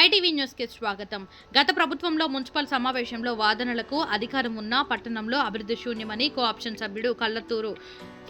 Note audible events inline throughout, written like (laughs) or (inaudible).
MyTV న్యూస్కి స్వాగతం. గత ప్రభుత్వంలో మున్సిపల్ సమావేశంలో వాదనలకు అధికారం ఉన్న పట్టణంలో అభివృద్ధి శూన్యమని కో ఆప్షన్ సభ్యుడు కల్లత్తూరు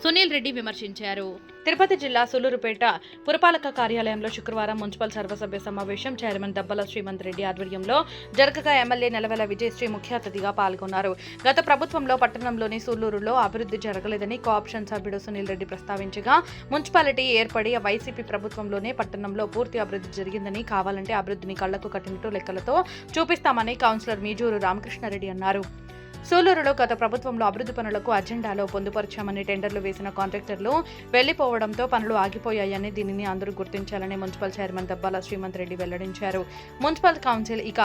సునీల్ రెడ్డి విమర్శించారు. తిరుపతి జిల్లా సులూరుపేట పురపాలక కార్యాలయంలో శుక్రవారం మున్సిపల్ సర్వసభ్య సమావేశం చైర్మన్ దబ్బల శ్రీమంత్ రెడ్డి ఆధ్వర్యంలో జరగగా ఎమ్మెల్యే నెలవెల విజయశ్రీ ముఖ్య అతిథిగా పాల్గొన్నారు. గత ప్రభుత్వంలో పట్టణంలోని సూళ్ళూరులో అభివృద్ధి జరగలేదని కో ఆప్షన్ సభ్యుడు సునీల్ రెడ్డి ప్రస్తావించగా మున్సిపాలిటీ ఏర్పడి వైసీపీ ప్రభుత్వంలోనే పట్టణంలో పూర్తి అభివృద్ధి జరిగిందని కావాలంటే అభివృద్ధిని కళ్ళకు కట్టినట్టు లెక్కలతో చూపిస్తామని కౌన్సిలర్ మీజూరు రామకృష్ణారెడ్డి అన్నారు. సూలూరులో గత ప్రభుత్వంలో అభివృద్ధి పనులకు అజెండాలో పొందుపరిచామని టెండర్లు వేసిన కాంట్రాక్టర్లు వెళ్ళిపోవడంతో పనులు ఆగిపోయాయని దీనిని అందరూ గుర్తించాలని మున్సిపల్ చైర్మన్ దబ్బాల శ్రీమంత్ రెడ్డి వెల్లడించారు. మున్సిపల్ కౌన్సిల్ ఇక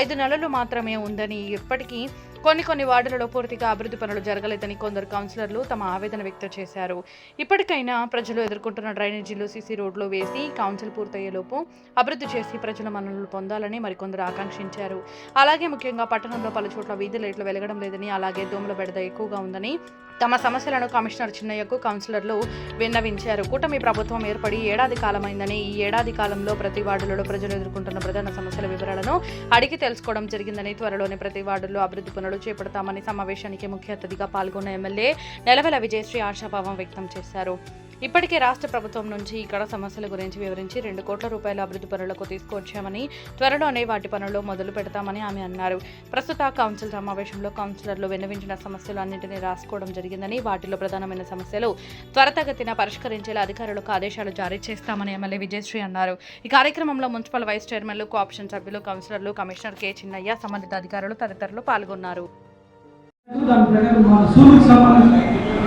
ఐదు నెలలు మాత్రమే ఉందని ఇప్పటికీ కొన్ని కొన్ని వార్డులలో పూర్తిగా అభివృద్ధి పనులు జరగలేదని కొందరు కౌన్సిలర్లు తమ ఆవేదన వ్యక్తం చేశారు. ఇప్పటికైనా ప్రజలు ఎదుర్కొంటున్న డ్రైనేజీలు సీసీ రోడ్లు వేసి కౌన్సిల్ పూర్తయ్యేలోపు అభివృద్ధి చేసి ప్రజల మనులు పొందాలని మరికొందరు ఆకాంక్షించారు. అలాగే ముఖ్యంగా పట్టణంలో పలు చోట్ల వీధి లైట్లు వెలగడం లేదని అలాగే దోమల బెడద ఎక్కువగా ఉందని తమ సమస్యలను కమిషనర్ చిన్నయ్యకు కౌన్సిలర్లు విన్నవించారు. కూటమి ప్రభుత్వం ఏర్పడి ఏడాది కాలమైందని ఈ ఏడాది కాలంలో ప్రతి వార్డులలో ప్రజలు ఎదుర్కొంటున్న ప్రధాన సమస్యల వివరాలను అడిగి తెలుసుకోవడం జరిగిందని త్వరలోనే ప్రతి వార్డులో అభివృద్ధి పనులు చేపడతామని సమావేశానికి ముఖ్య అతిథిగా పాల్గొన్న ఎమ్మెల్యే నెలవెల విజయశ్రీ ఆశాభావం వ్యక్తం చేశారు. ఇప్పటికే రాష్ట్ర ప్రభుత్వం నుంచి ఇక్కడ సమస్యల గురించి వివరించి రెండు కోట్ల రూపాయల అభివృద్ధి పనులకు తీసుకొచ్చామని త్వరలోనే వాటి పనులు మొదలు పెడతామని ఆమె అన్నారు. ప్రస్తుత కౌన్సిల్ సమావేశంలో కౌన్సిలర్లు విన్నవించిన సమస్యలు అన్నింటినీ రాసుకోవడం జరిగిందని వాటిలో ప్రధానమైన సమస్యలు త్వరతగతిన పరిష్కరించేలా అధికారులకు ఆదేశాలు జారీ చేస్తామని ఎమ్మెల్యే విజయశ్రీ అన్నారు. ఈ కార్యక్రమంలో మున్సిపల్ వైస్ చైర్మన్లు కోఆప్షన్ సభ్యులు కౌన్సిలర్లు కమిషనర్ కె చిన్నయ్య సంబంధిత అధికారులు తదితరులు పాల్గొన్నారు.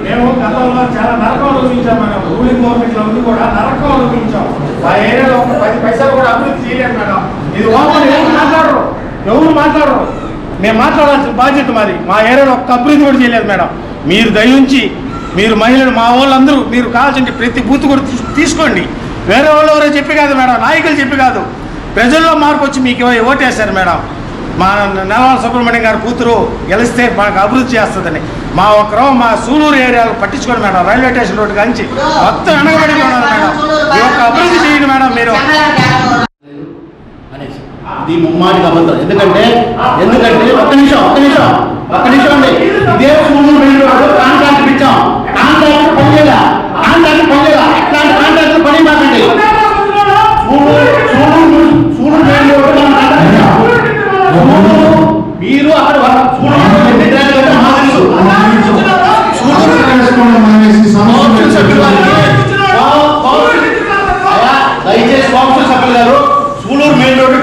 మేము గతంలో చాలా నరకం అనుభవించాం మేడం. రూలింగ్ గవర్నమెంట్లో కూడా నరకం అనుభవించాం. మా ఏరియాలో ఒక పది పైసలు కూడా అభివృద్ధి చేయలేదు మేడం. ఇది ఓపెన్ ఎవరు మాట్లాడరు. ఎవరు మాట్లాడరు? మేము మాట్లాడాల్సిన బాధ్యత మరి మా ఏరియాలో ఒక్క అభివృద్ధి కూడా చేయలేదు మేడం. మీరు దయించి మీరు మహిళలు మా వాళ్ళందరూ మీరు కావాల్సిన ప్రతి బూత్ కూడా తీసుకోండి. వేరే వాళ్ళు ఎవరో చెప్పి కాదు మేడం. నాయకులు చెప్పి కాదు. ప్రజల్లో మార్పు వచ్చి మీకు ఓటేశారు మేడం. మా నెలవాళ్ళ సుబ్రహ్మణ్యం గారి కూతురు గెలిస్తే మాకు అభివృద్ధి చేస్తుందని. మా ఒక్కరో మా సూలూరు ఏరియాలో పట్టించుకోండి మేడం రైల్వే స్టేషన్ రోడ్డు కాంచి. మొత్తం వెనకబడి ఉన్నారు మేడం. ఈ యొక్క అభివృద్ధి చేయండి మేడం మీరు. ఇది ముమ్మాటికి అబద్ధం. ఎందుకంటే ఎందుకంటే ఒక్క నిమిషం ఒక్క నిమిషం ఒక్క నిమిషం అండి. ఇదే సూలూరు సూర్యుడు రోడ్డు కాంట్రాక్ట్ ఇచ్చాం కాంట్రాక్ట్ పనిచేయాల కాంట్రాక్ట్ పనిచేయాల అట్లాంటి కాంట్రాక్ట్ పని మాకండి. సూలూరు సూర్యుడు కౌన్సిల్ అయ్యా, దయచేసి కౌన్సిల్ సభ్యులు గారు సూలూరు మెయిన్ రోడ్డు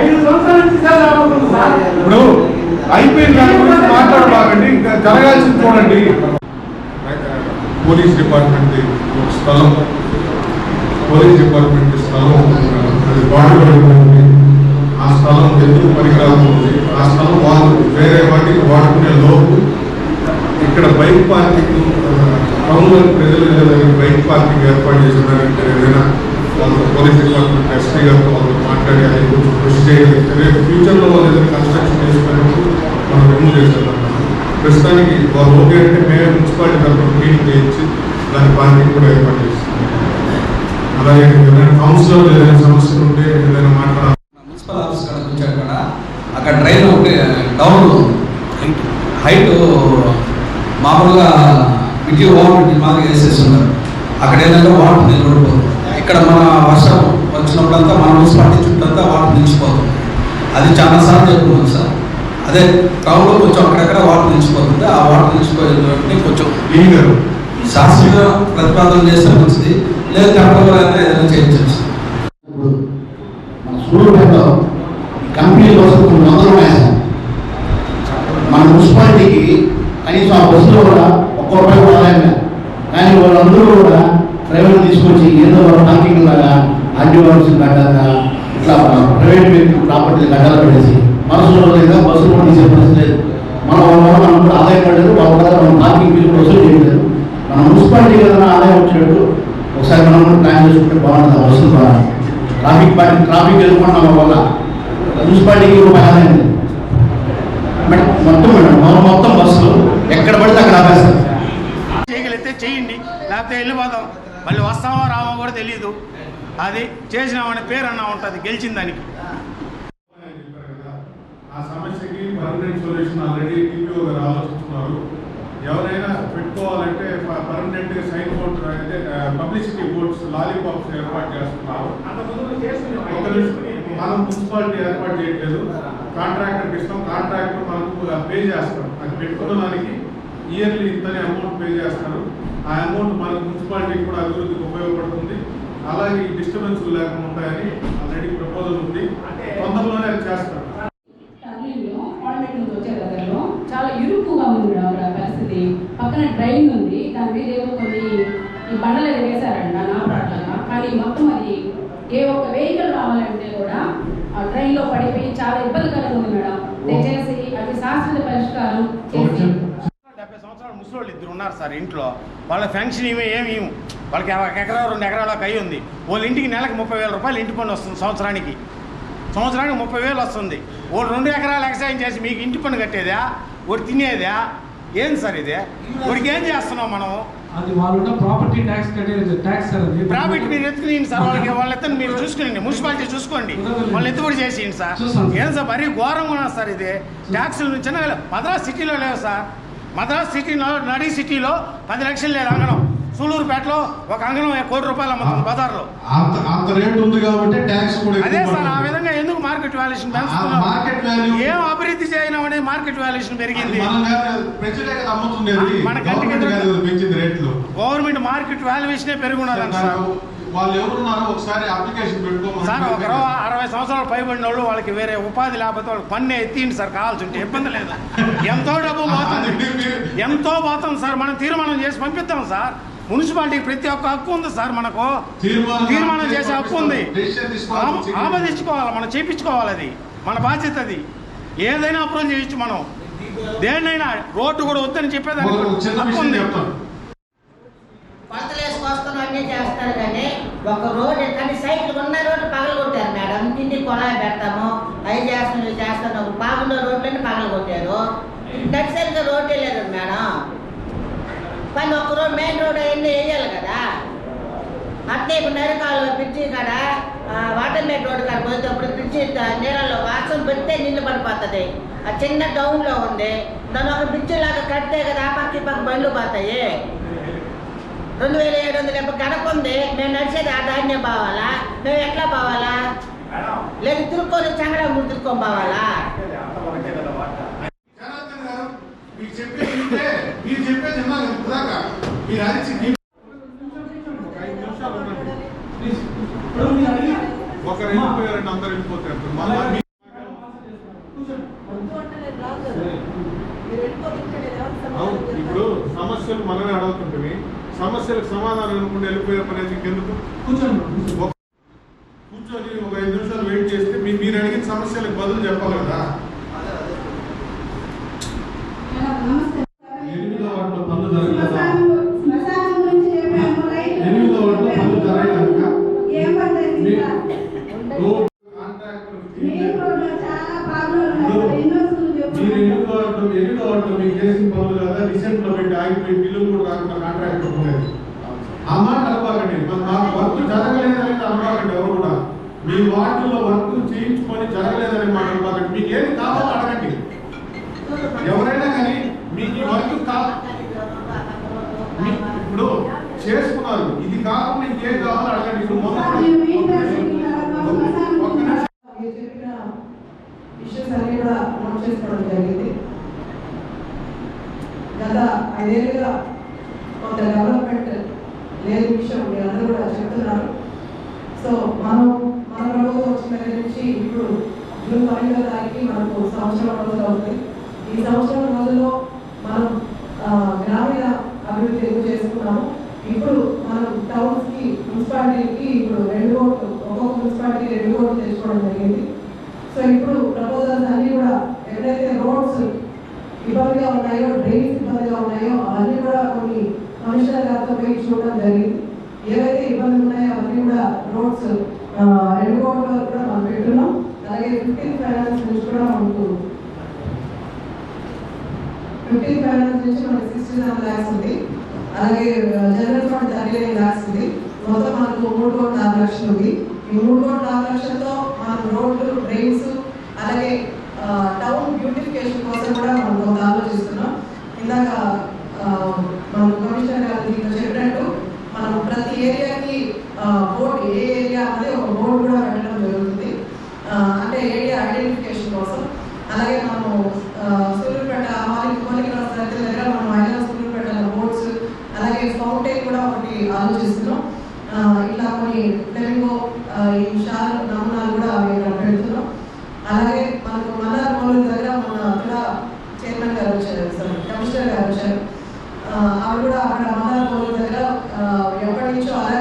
ఐదు సంవత్సరాల నుంచి సార్. ఇప్పుడు అయిపోయిన దాని గురించి మాట్లాడబాకండి ఇంకా జరగాల్సింది చూడండి. పోలీస్ డిపార్ట్మెంట్ స్థలం. పోలీస్ డిపార్ట్మెంట్ స్థలం అది ఆ స్థలం ఎందుకు ఉంది? ఆ స్థలం వాళ్ళు వేరే వాటికి వాడుకునే లోపు ఇక్కడ బైక్ పార్కింగ్ టౌన్లో ప్రజల బైక్ పార్కింగ్ ఏర్పాటు చేసిన ఇక్కడ ఏదైనా వాళ్ళతో పోలీస్ డిపార్ట్మెంట్ ఎస్పీ గారితో వాళ్ళు మాట్లాడి అది కొంచెం కృషి చేయగలిగితే రేపు ఫ్యూచర్లో వాళ్ళు ఏదైనా కన్స్ట్రక్షన్ చేసుకున్నప్పుడు మనం రిమూవ్ చేసేద్దాం ప్రస్తుతానికి వాళ్ళు ఓకే అంటే మేము మున్సిపాలిటీ తరఫున మీటింగ్ చేయించి దాని పార్కింగ్ కూడా ఏర్పాటు చేస్తున్నాం అలాగే ఏదైనా కౌన్సిలర్ ఏదైనా సమస్యలు ఉంటే ఏదైనా మాట్లాడాలి మున్సిపల్ ఆఫీస్ కాడ వచ్చారు కూడా అక్కడ డ్రైన్ ఒకటి డౌన్ హైట్ మామూలుగా ఇడ్లీ వాటర్ ఇడ్లీ మాదిరిగా వేసేసి ఉన్నారు. అక్కడ ఏంటంటే వాటర్ నిలబడిపోతుంది. ఇక్కడ మన వర్షం వచ్చినప్పుడంతా మన మున్సిపాలిటీ చుట్టంతా వాటర్ నిలిచిపోతుంది. అది చాలా సార్లు చెప్పుకున్నాం సార్. అదే టౌన్లో కొంచెం అక్కడక్కడ వాటర్ నిలిచిపోతుంది. ఆ వాటర్ నిలిచిపోయేటువంటి కొంచెం శాస్త్రీయ ప్రతిపాదన చేస్తే మంచిది. లేదు టెంపరీ ఏదైనా చేయించవచ్చు సార్ ఇప్పుడు మన సూర్యుపేటలో కంపెనీ కోసం కొన్ని వందలు వేసాం మన మున్సిపాలిటీకి కనీసం ఆ బస్సులో కూడా ఆర్టీ కట్టాక ఇట్లా ప్రైవేట్ ప్రాపర్టీ కట్టాలి పెట్టేసి మనసులో లేదా బస్సులు తీసే పరిస్థితి లేదు. మనం వల్ల మనం కూడా ఆదాయం పడలేదు వాళ్ళ వల్ల మనం పార్కింగ్ ఫీజు వసూలు చేయలేదు. మన మున్సిపాలిటీ ఏదైనా ఆదాయం వచ్చేటట్టు ఒకసారి మనం ప్లాన్ చేసుకుంటే బాగుంటుంది ఆ బస్సులు బాగా ట్రాఫిక్ పార్టీ ట్రాఫిక్ ఎదుర్కొన్నాం వల్ల. మున్సిపాలిటీకి రూపాయి ఆదాయం లేదు. మేడం మొత్తం మేడం మనం మొత్తం బస్సులు ఎక్కడ పడితే అక్కడ ఆపేస్తారు. చేయగలిగితే చేయండి లేకపోతే వెళ్ళిపోదాం మళ్ళీ వస్తామో రామో కూడా తెలియదు అది చేసినామనే పేరు అన్న ఉంటుంది గెలిచిందానికి ఆ సమస్యకి పర్మనెంట్ సొల్యూషన్ ఆల్రెడీ టీపీఓ గారు ఆలోచిస్తున్నారు. ఎవరైనా పెట్టుకోవాలంటే పర్మనెంట్ సైన్ బోర్డ్ అయితే పబ్లిసిటీ బోర్డ్స్ లాలీపాప్స్ ఏర్పాటు చేస్తున్నారు. మనం మున్సిపాలిటీ ఏర్పాటు చేయట్లేదు. కాంట్రాక్టర్కి ఇస్తాం కాంట్రాక్టర్ మనకు పే చేస్తాం అది పెట్టుకోవడానికి దానికి ఇయర్లీ ఇంతనే అమౌంట్ పే చేస్తారు. ఆ అమౌంట్ మనకు మున్సిపాలిటీకి కూడా అభివృద్ధికి ఉపయోగపడుతుంది. అలాగే ఈ డిస్టర్బెన్స్ లేకుండా ఉంటాయని ఆల్రెడీ ప్రపోజల్ ఉంది. తొందరలోనే అది చేస్తారు. చాలా ఇరుకుగా ఉంది మేడం అక్కడ పరిస్థితి. పక్కన డ్రైన్ ఉంది. దాని మీద ఏదో కొన్ని ఈ బండలు ఏదో వేశారంట నాపరాట్లాగా కానీ మొత్తం అది ఏ ఒక్క వెహికల్ రావాలంటే కూడా ఆ ట్రైన్లో పడిపోయి చాలా ఇబ్బందికరంగా ఉంది మేడం. దయచేసి అది శాశ్వత పరిష్కారం చేసి డెబ్బై సంవత్సరాలు ముసలోళ్ళు ఇద్దరు ఉన్నారు సార్ ఇంట్లో. వాళ్ళ ఫంక్షన్ ఏమి ఏమి. వాళ్ళకి ఒక ఎకరా రెండు ఎకరాలకు అయి ఉంది. వాళ్ళ ఇంటికి నెలకు ముప్పై వేల రూపాయలు ఇంటి పన్ను వస్తుంది సంవత్సరానికి. సంవత్సరానికి ముప్పై వేలు వస్తుంది. వాళ్ళు రెండు ఎకరాలు ఎక్సైజ్ చేసి మీకు ఇంటి పన్ను కట్టేదా? ఒకటి తినేదా? ఏంది సార్ ఇది? వాడికి ఏం చేస్తున్నాం మనం అది వాళ్ళు ప్రాపర్టీ ట్యాక్స్ ప్రాఫిట్ మీరు ఎత్తుకుని సార్ వాళ్ళకి వాళ్ళ ఎత్తుని మీరు చూసుకోండి. మున్సిపాలిటీ చూసుకోండి వాళ్ళు ఎత్తుబడి చేసేయండి సార్. ఏం సార్ మరీ ఘోరంగా ఉన్నది సార్ ఇది? ట్యాక్సులు చిన్న మద్రాస్ సిటీలో లేవు సార్. మద్రాస్ సిటీలో నడి సిటీలో పది లక్షలు లేదు అంగనం సూలూరుపేటలో ఒక అంగనం కోటి రూపాయలు అమ్ముతుంది బజార్లో. అంత అంత రేట్ ఉంది కాబట్టి ట్యాక్స్ కూడా అదే సార్ ఆ. విధంగా ఎందుకు మార్కెట్ వాల్యుయేషన్ వాల్యూ ఏం అభివృద్ధి చేయడం మార్కెట్ వాల్యుయేషన్ పెరిగింది. మనం కంటికి గవర్నమెంట్ మార్కెట్ వాల్యుయేషనే పెరుగున్నదంట సార్. వాళ్ళు ఎవరున్నారో ఒకసారి అప్లికేషన్ పెట్టుకోమని సార్ ఒక అరవై సంవత్సరాలు పైబడిన వాళ్ళు వాళ్ళకి వేరే ఉపాధి లేకపోతే వాళ్ళకి పన్ను ఎత్తిండి సార్ కావాల్సి ఉంటే ఇబ్బంది లేదు. ఎంతో డబ్బు (laughs) పోతుంది. ఎంతో పోతుంది సార్. మనం తీర్మానం చేసి పంపిస్తాం సార్. మున్సిపాలిటీకి ప్రతి ఒక్క హక్కు ఉంది సార్ మనకు. తీర్మానం తీర్మానం చేసే హక్కు ఉంది. డెసిషన్ తీసుకోవాలి. ఆమ- ఆమోదించుకోవాలి మనం చేయించుకోవాలి అది. మన బాధ్యత అది. ఏదైనా అప్రూవ్ చేయొచ్చు మనం. దేన్నైనా రోడ్డు కూడా వద్దని చెప్పేదానికి హక్కు విషయం ఉంది. చేస్తారు కానీ ఒక రోడ్డు కానీ సైకిల్ ఉన్న రోడ్డు పగల కొట్టారు మేడం. తిండి కొలాయి పెడతాము. అవి చేస్తాను ఇవి చేస్తాను ఒక బాగున్న రోడ్లన్నీ పగల కొట్టారు నడిసరిగా రోడ్డే లేదు మేడం. కానీ ఒక రోడ్ మెయిన్ రోడ్ అవన్నీ వేయాలి కదా. అట్లే ఇప్పుడు నరకాలు బ్రిడ్జి కాడ వాటర్ మెయిన్ రోడ్ కాడ పోయేటప్పుడు బ్రిడ్జి నీళ్ళలో వాసన పెడితే నీళ్ళు పడిపోతుంది. ఆ చిన్న టౌన్లో ఉంది. దాని ఒక బ్రిడ్జి లాగా కడితే కదా ఆ పక్క పక్క బండ్లు పోతాయి. రెండు వేల ఏడు వందల డెబ్బై గడప ఉంది. మేము నడిచేది ఆ ధాన్యం పోవాలా? మేము ఎట్లా పోవాలా? లేదు తిరుక్కొని చంగడ తిరుక్కొని పోవాలా? మీరు చెప్పేది విన్నాను ఇప్పుడాక మీరు అరిచి ఒకరు వెళ్ళిపోయారంటే అందరు వెళ్ళిపోతారు మళ్ళీ ఇప్పుడు సమస్యలు మనమే అడుగుతుంటే సమస్యలకు సమాధానం అనుకుంటే వెళ్ళిపోయే పని ఎందుకు? కొంచెం పనులు కదా రిసెంట్లో పెట్టి ఆగిపోయి బిల్లులు కూడా రాకుండా కాంట్రాక్టర్ పోలేదు ఆ మాట అనబాకండి మరి మాకు వర్క్ జరగలేదని అనబాకండి ఎవరు కూడా. మీ వార్డులో వర్క్ చేయించుకొని జరగలేదని మాట అనబాకండి మీకు ఏది కావాలో అడగండి. ఎవరైనా కానీ మీకు ఈ వర్క్ ఇప్పుడు చేసుకున్నారు. ఇది కాకుండా ఇంకేం కావాలో అడగండి. ఇప్పుడు మొన్న ఇష్యూస్ అన్ని కూడా నోట్ చేసుకోవడం జరిగింది. గత ఐదేళ్ళుగా కొంత డెవలప్మెంట్ లేని విషయం మీరు అందరూ కూడా చెప్తున్నారు. సో మనం మన ప్రభుత్వం వచ్చిన దగ్గర నుంచి ఇప్పుడు జూన్ పన్నెండవ తారీఖు మనకు సంవత్సరం రోజులు అవుతుంది ఈ సంవత్సరం రోజుల్లో మనం గ్రామీణ అభివృద్ధి ఎక్కువ చేసుకున్నాము? ఇప్పుడు మనం టౌన్స్కి మున్సిపాలిటీకి ఇప్పుడు రెండు కోట్లు ఒక్కొక్క మున్సిపాలిటీ రెండు కోట్లు తెచ్చుకోవడం జరిగింది. సో ఇప్పుడు ప్రపోజల్స్ అన్నీ కూడా ఎవరైతే రోడ్స్ ఇబ్బందిగా ఉన్నాయో డ్రైన్స్ ఇబ్బందిగా ఉన్నాయో అవన్నీ కూడా కొన్ని కమిషనర్ గారితో పోయి చూడడం జరిగింది. ఏవైతే ఇబ్బందులు ఉన్నాయో అవన్నీ కూడా రోడ్స్ రెండు కోట్ల వరకు కూడా మనం పెట్టున్నాం అలాగే ఫిఫ్టీన్ ఫైనాన్స్ నుంచి కూడా మనకు ఫిఫ్టీన్ ఫైనాన్స్ నుంచి మనకి సిక్స్టీ సెవెన్ ల్యాక్స్ ఉంది. అలాగే general fund thirty nine lakhs ఉంది. మొత్తం మనకు మూడు కోట్ల నాలుగు లక్షలు ఉంది. ఈ మూడు కోట్ల నాలుగు లక్షలతో మనం రోడ్లు డ్రైన్స్ అలాగే టౌన్ బ్యూటిఫికేషన్ కోసం కూడా మనం కొంత ఆలోచిస్తున్నాం. ఇందాక మనం కమిషనర్ గారు దీంట్లో చెప్పినట్టు మనం ప్రతి ఏరియాకి బోర్డు ఏ ఏరియా అనేది ఒక బోర్డు కూడా పెట్టడం జరుగుతుంది. అంటే ఏరియా ఐడెంటిఫికేషన్ కోసం. అలాగే మనము సూర్యుపేట మాలిక్ మౌలిక సర్కిల్ దగ్గర మనం మహిళా సూర్యుపేట బోర్డ్స్ అలాగే ఫౌంటైన్ కూడా ఒకటి ఆలోచిస్తున్నాం. ఇలా ఇట్లా కొన్ని ఫ్లెమింగో ఈ షార్ నమూనాలు కూడా అవి ఇక్కడ పెడుతున్నాం. అలాగే మనకు మన్నార్ మౌలిక దగ్గర మన కూడా చైర్మన్ గారు వచ్చారు సార్ కమిషనర్ గారు వచ్చారు ఆ, ఆవిడ కూడా అక్కడ మన్నార్ మౌలిక దగ్గర ఎప్పటి నుంచో అలా